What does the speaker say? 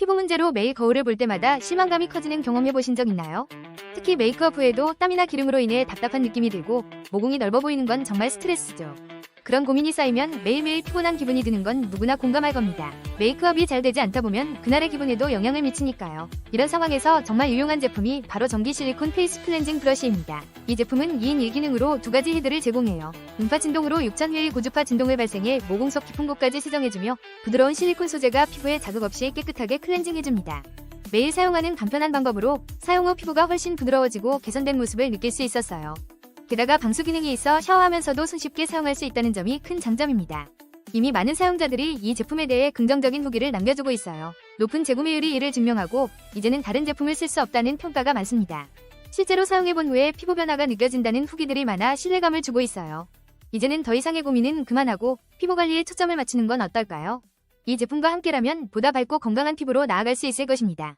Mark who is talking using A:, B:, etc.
A: 피부 문제로 매일 거울을 볼 때마다 실망감이 커지는 경험해 보신 적 있나요? 특히 메이크업 후에도 땀이나 기름으로 인해 답답한 느낌이 들고 모공이 넓어 보이는 건 정말 스트레스죠. 그런 고민이 쌓이면 매일매일 피곤한 기분이 드는 건 누구나 공감할 겁니다. 메이크업이 잘 되지 않다 보면 그날의 기분에도 영향을 미치니까요. 이런 상황에서 정말 유용한 제품이 바로 전기 실리콘 페이스 클렌징 브러쉬입니다. 이 제품은 2인 1기능으로 두 가지 헤드를 제공해요. 음파 진동으로 6000회의 고주파 진동을 발생해 모공 속 깊은 곳까지 시정해주며 부드러운 실리콘 소재가 피부에 자극 없이 깨끗하게 클렌징해줍니다. 매일 사용하는 간편한 방법으로 사용 후 피부가 훨씬 부드러워지고 개선된 모습을 느낄 수 있었어요. 게다가 방수 기능이 있어 샤워하면서도 손쉽게 사용할 수 있다는 점이 큰 장점입니다. 이미 많은 사용자들이 이 제품에 대해 긍정적인 후기를 남겨주고 있어요. 높은 재구매율이 이를 증명하고 이제는 다른 제품을 쓸 수 없다는 평가가 많습니다. 실제로 사용해본 후에 피부 변화가 느껴진다는 후기들이 많아 신뢰감을 주고 있어요. 이제는 더 이상의 고민은 그만하고 피부 관리에 초점을 맞추는 건 어떨까요? 이 제품과 함께라면 보다 밝고 건강한 피부로 나아갈 수 있을 것입니다.